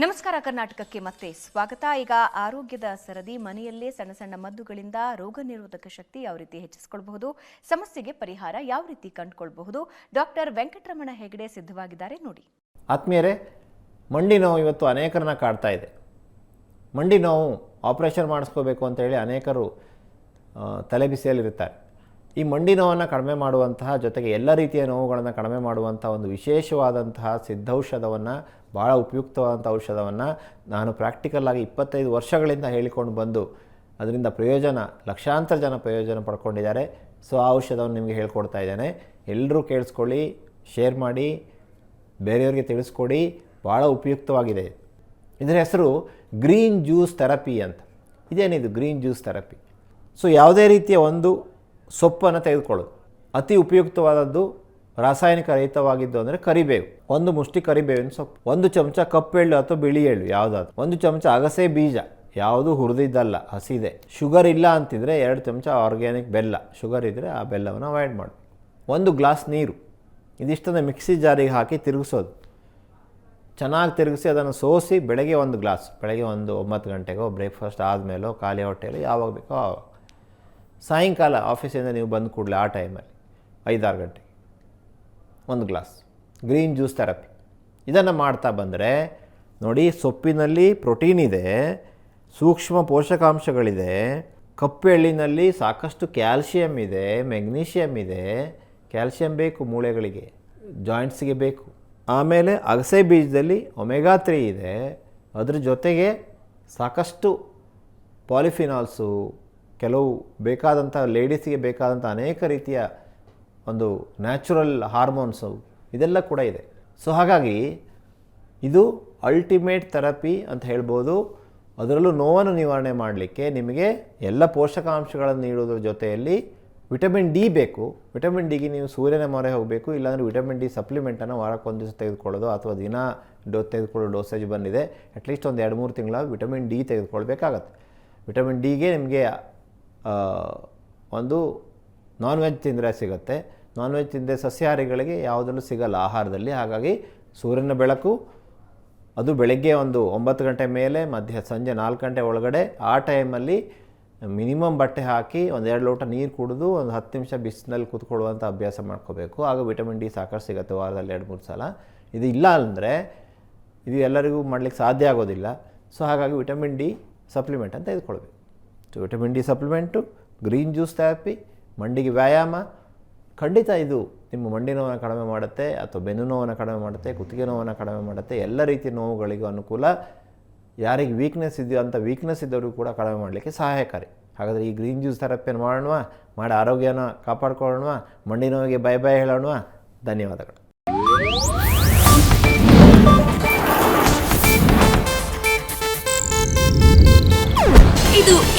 ನಮಸ್ಕಾರ ಕರ್ನಾಟಕಕ್ಕೆ ಮತ್ತೆ ಸ್ವಾಗತ. ಈಗ ಆರೋಗ್ಯದ ಸರದಿ, ಮನೆಯಲ್ಲೇ ಸಣ್ಣ ಸಣ್ಣ ಮದ್ದುಗಳಿಂದ ರೋಗ ನಿರೋಧಕ ಶಕ್ತಿ ಯಾವ ರೀತಿ ಹೆಚ್ಚಿಸಿಕೊಳ್ಳಬಹುದು ಸಮಸ್ಯೆಗೆ ಪರಿಹಾರ ಯಾವ ರೀತಿ ಕಂಡುಕೊಳ್ಬಹುದು, ಡಾಕ್ಟರ್ ವೆಂಕಟರಮಣ ಹೆಗಡೆ ಸಿದ್ಧವಾಗಿದ್ದಾರೆ. ನೋಡಿ. ಆತ್ಮೀಯರೇ, ಮಂಡಿ ನೋವು ಇವತ್ತು ಅನೇಕರನ್ನ ಕಾಡ್ತಾ ಇದೆ. ಮಂಡಿ ನೋವು ಆಪರೇಷನ್ ಮಾಡಿಸ್ಕೋಬೇಕು ಅಂತೇಳಿ ಅನೇಕರು ತಲೆಬಿಸಿಯಲ್ಲಿರುತ್ತಾರೆ ಈ ಮಂಡಿ ನೋವನ್ನು ಕಡಿಮೆ ಮಾಡುವಂತಹ ಜೊತೆಗೆ ಎಲ್ಲ ರೀತಿಯ ನೋವುಗಳನ್ನು ಕಡಿಮೆ ಮಾಡುವಂಥ ಒಂದು ವಿಶೇಷವಾದಂತಹ ಸಿದ್ಧೌಷಧವನ್ನು ಭಾಳ ಉಪಯುಕ್ತವಾದಂಥ ಔಷಧವನ್ನು ನಾನು ಪ್ರಾಕ್ಟಿಕಲ್ಲಾಗಿ ಇಪ್ಪತ್ತೈದು ವರ್ಷಗಳಿಂದ ಹೇಳಿಕೊಂಡು ಬಂದು ಅದರಿಂದ ಪ್ರಯೋಜನ, ಲಕ್ಷಾಂತರ ಜನ ಪ್ರಯೋಜನ ಪಡ್ಕೊಂಡಿದ್ದಾರೆ. ಸೊ ಆ ಔಷಧವನ್ನು ನಿಮಗೆ ಹೇಳ್ಕೊಡ್ತಾ ಇದ್ದೇನೆ. ಎಲ್ಲರೂ ಕೇಳಿಸ್ಕೊಳ್ಳಿ ಶೇರ್ ಮಾಡಿ, ಬೇರೆಯವರಿಗೆ ತಿಳಿಸ್ಕೊಡಿ. ಭಾಳ ಉಪಯುಕ್ತವಾಗಿದೆ. ಇದರ ಹೆಸರು ಗ್ರೀನ್ ಜ್ಯೂಸ್ ಥೆರಪಿ ಅಂತ. ಇದೇನಿದು ಗ್ರೀನ್ ಜ್ಯೂಸ್ ಥೆರಪಿ ಸೊ ಯಾವುದೇ ರೀತಿಯ ಒಂದು ಸೊಪ್ಪನ್ನು ತೆಗೆದುಕೊಳ್ಳೋದು. ಅತಿ ಉಪಯುಕ್ತವಾದದ್ದು ರಾಸಾಯನಿಕ ರಹಿತವಾಗಿದ್ದು ಅಂದರೆ ಕರಿಬೇವು. ಒಂದು ಮುಷ್ಟಿ ಕರಿಬೇವಿನ ಸೊಪ್ಪು. ಒಂದು ಚಮಚ ಕಪ್ಪು ಎಳ್ಳು ಅಥವಾ ಬಿಳಿ ಎಳ್ಳು ಯಾವುದಾದ್ರು. ಒಂದು ಚಮಚ ಅಗಸೆ ಬೀಜ. ಯಾವುದು ಹುರಿದಿದ್ದಲ್ಲ, ಹಸಿದೆ. ಶುಗರ್ ಇಲ್ಲ ಅಂತಿದ್ರೆ ಎರಡು ಚಮಚ ಆರ್ಗ್ಯಾನಿಕ್ ಬೆಲ್ಲ. ಶುಗರ್ ಇದ್ದರೆ ಆ ಬೆಲ್ಲವನ್ನು ಅವಾಯ್ಡ್ ಮಾಡಿ. ಒಂದು ಗ್ಲಾಸ್ ನೀರು. ಇದಿಷ್ಟನ್ನು ಮಿಕ್ಸಿ ಜಾರಿಗೆ ಹಾಕಿ ತಿರುಗಿಸೋದು. ಚೆನ್ನಾಗಿ ತಿರುಗಿಸಿ ಅದನ್ನು ಸೋಸಿ ಬೆಳಗ್ಗೆ ಒಂದು ಗ್ಲಾಸ್. ಬೆಳಗ್ಗೆ ಒಂದು ಒಂಬತ್ತು ಗಂಟೆಗೋ, ಬ್ರೇಕ್ಫಾಸ್ಟ್ ಆದಮೇಲೋ, ಖಾಲಿ ಹೊಟ್ಟೆಯಲ್ಲಿ ಯಾವಾಗ ಬೇಕೋ ಆವಾಗ. ಸಾಯಂಕಾಲ ಆಫೀಸಿಂದ ನೀವು ಬಂದ ಕೂಡಲೇ ಆ ಟೈಮಲ್ಲಿ ಐದಾರು ಗಂಟೆಗೆ ಒಂದು ಗ್ಲಾಸ್ ಗ್ರೀನ್ ಜ್ಯೂಸ್ ಥೆರಪಿ. ಇದನ್ನು ಮಾಡ್ತಾ ಬಂದರೆ ನೋಡಿ ಸೊಪ್ಪಿನಲ್ಲಿ ಪ್ರೋಟೀನ್ ಇದೆ, ಸೂಕ್ಷ್ಮ ಪೋಷಕಾಂಶಗಳಿದೆ, ಕಪ್ಪು ಎಳ್ಳಿನಲ್ಲಿ ಸಾಕಷ್ಟು ಕ್ಯಾಲ್ಶಿಯಮ್ ಇದೆ ಮೆಗ್ನೀಷಿಯಮ್ ಇದೆ ಕ್ಯಾಲ್ಶಿಯಮ್ ಬೇಕು ಮೂಳೆಗಳಿಗೆ, ಜಾಯಿಂಟ್ಸ್ಗೆ ಬೇಕು. ಆಮೇಲೆ ಅಗಸೆ ಬೀಜದಲ್ಲಿ ಒಮೆಗಾ ತ್ರೀ ಇದೆ, ಅದ್ರ ಜೊತೆಗೆ ಸಾಕಷ್ಟು ಪಾಲಿಫಿನಾಲ್ಸು ಕೆಲವು ಬೇಕಾದಂಥ, ಲೇಡೀಸಿಗೆ ಬೇಕಾದಂಥ ಅನೇಕ ರೀತಿಯ ಒಂದು ನ್ಯಾಚುರಲ್ ಹಾರ್ಮೋನ್ಸು ಇದೆಲ್ಲ ಕೂಡ ಇದೆ. ಸೊ ಹಾಗಾಗಿ ಇದು ಅಲ್ಟಿಮೇಟ್ ಥೆರಪಿ ಅಂತ ಹೇಳ್ಬೋದು. ಅದರಲ್ಲೂ ನೋವನ್ನು ನಿವಾರಣೆ ಮಾಡಲಿಕ್ಕೆ ನಿಮಗೆ ಎಲ್ಲ ಪೋಷಕಾಂಶಗಳನ್ನು ನೀಡೋದ್ರ ಜೊತೆಯಲ್ಲಿ ವಿಟಮಿನ್ ಡಿ ಬೇಕು. ವಿಟಮಿನ್ ಡಿಗೆ ನೀವು ಸೂರ್ಯನ ಮೊರೆ ಹೋಗಬೇಕು, ಇಲ್ಲಾಂದರೆ ವಿಟಮಿನ್ ಡಿ ಸಪ್ಲಿಮೆಂಟನ್ನು ವಾರಕ್ಕೊಂದು ದಿವಸ ತೆಗೆದುಕೊಳ್ಳೋದು ಅಥವಾ ದಿನ ಡೋ, ತೆಗೆದುಕೊಳ್ಳೋ ಡೋಸೇಜ್ ಬಂದಿದೆ, ಅಟ್ಲೀಸ್ಟ್ ಒಂದು ಎರಡು ಮೂರು ತಿಂಗಳ ವಿಟಮಿನ್ ಡಿ ತೆಗೆದುಕೊಳ್ಬೇಕಾಗತ್ತೆ. ವಿಟಮಿನ್ ಡಿಗೆ ನಿಮಗೆ ಒಂದು ನಾನ್ ವೆಜ್ ತಿಂದರೆ ಸಿಗುತ್ತೆ. ನಾನ್ ವೆಜ್ ತಿಂದರೆ ಸಸ್ಯಾಹಾರಿಗಳಿಗೆ ಯಾವುದನ್ನು ಸಿಗಲ್ಲ ಆಹಾರದಲ್ಲಿ. ಹಾಗಾಗಿ ಸೂರ್ಯನ ಬೆಳಕು, ಅದು ಬೆಳಗ್ಗೆ ಒಂದು ಒಂಬತ್ತು ಗಂಟೆ ಮೇಲೆ, ಮಧ್ಯ ಸಂಜೆ ನಾಲ್ಕು ಗಂಟೆ ಒಳಗಡೆ, ಆ ಟೈಮಲ್ಲಿ ಮಿನಿಮಮ್ ಬಟ್ಟೆ ಹಾಕಿ ಒಂದೆರಡು ಲೋಟ ನೀರು ಕುಡಿದು ಒಂದು ಹತ್ತು ನಿಮಿಷ ಬಿಸಿನಲ್ಲಿ ಕೂತ್ಕೊಳ್ಳುವಂಥ ಅಭ್ಯಾಸ ಮಾಡ್ಕೋಬೇಕು. ಆಗ ವಿಟಮಿನ್ ಡಿ ಸಾಕಷ್ಟು ಸಿಗುತ್ತೆ ವಾರದಲ್ಲಿ ಎರಡು, ಮೂರು ಸಲ. ಇದು ಇಲ್ಲ ಅಂದರೆ ಇದು ಎಲ್ಲರಿಗೂ ಮಾಡಲಿಕ್ಕೆ ಸಾಧ್ಯ ಆಗೋದಿಲ್ಲ. ಸೊ ಹಾಗಾಗಿ ವಿಟಮಿನ್ ಡಿ ಸಪ್ಲಿಮೆಂಟ್ ಅಂತ ತೆಗೆದುಕೊಳ್ಬೇಕು vitamin D supplement green juice therapy ಮಂಡಿಗೆ ವ್ಯಾಯಾಮ. ಖಂಡಿತ ಇದು ನಿಮ್ಮ ಮಂಡಿ ನೋವನ್ನು ಕಡಿಮೆ ಮಾಡುತ್ತೆ ಅಥವಾ ಬೆನ್ನು ನೋವನ್ನು ಕಡಿಮೆ ಮಾಡುತ್ತೆ, ಕುತ್ತಿಗೆ ನೋವನ್ನು ಕಡಿಮೆ ಮಾಡುತ್ತೆ. ಎಲ್ಲ ರೀತಿಯ ನೋವುಗಳಿಗೂ ಅನುಕೂಲ. ಯಾರಿಗೆ ವೀಕ್ನೆಸ್ ಇದೆಯೋ ಅಂಥ ವೀಕ್ನೆಸ್ ಇದ್ದವರಿಗೂ ಕೂಡ ಕಡಿಮೆ ಮಾಡಲಿಕ್ಕೆ ಸಹಾಯಕಾರಿ. ಹಾಗಾದರೆ ಈ ಗ್ರೀನ್ ಜ್ಯೂಸ್ ಥೆರಪಿಯನ್ನು ಮಾಡೋಣ ಮಾಡಿ ಆರೋಗ್ಯನ ಕಾಪಾಡ್ಕೊಳ್ಳೋಣ ಮಂಡಿ ನೋವಿಗೆ ಬೈ ಬೈ ಹೇಳೋಣ ಧನ್ಯವಾದಗಳು.